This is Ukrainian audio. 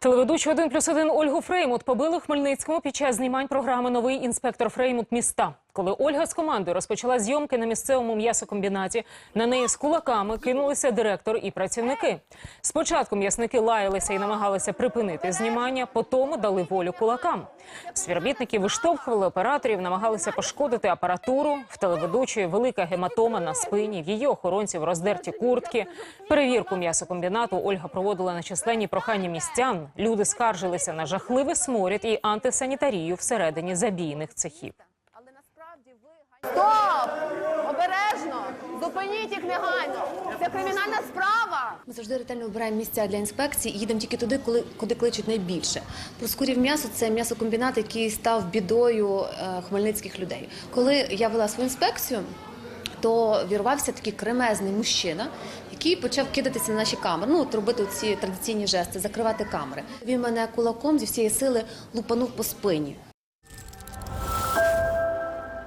Телеведучу 1 плюс 1 Ольгу Фреймут побили у Хмельницькому під час знімань програми Новий інспектор Фреймут міста. Коли Ольга з командою розпочала зйомки на місцевому м'ясокомбінаті, на неї з кулаками кинулися директор і працівники. Спочатку м'ясники лаялися і намагалися припинити знімання, потім дали волю кулакам. Співробітники виштовхували операторів, намагалися пошкодити апаратуру. В телеведучої велика гематома на спині, в її охоронців роздерті куртки. Перевірку м'ясокомбінату Ольга проводила на численні прохання містян. Люди скаржилися на жахливий сморід і антисанітарію всередині забійних цехів. Стоп! Обережно! Зупиніть їх негайно! Це кримінальна справа! Ми завжди ретельно обираємо місця для інспекції і їдемо тільки туди, коли куди кличуть найбільше. Проскурів м'ясо це м'ясокомбінат, який став бідою е, хмельницьких людей. Коли я вела свою інспекцію, то вірвався такий кремезний мужчина, який почав кидатися на наші камери. Ну, от робити ці традиційні жести, закривати камери. Він мене кулаком зі всієї сили лупанув по спині.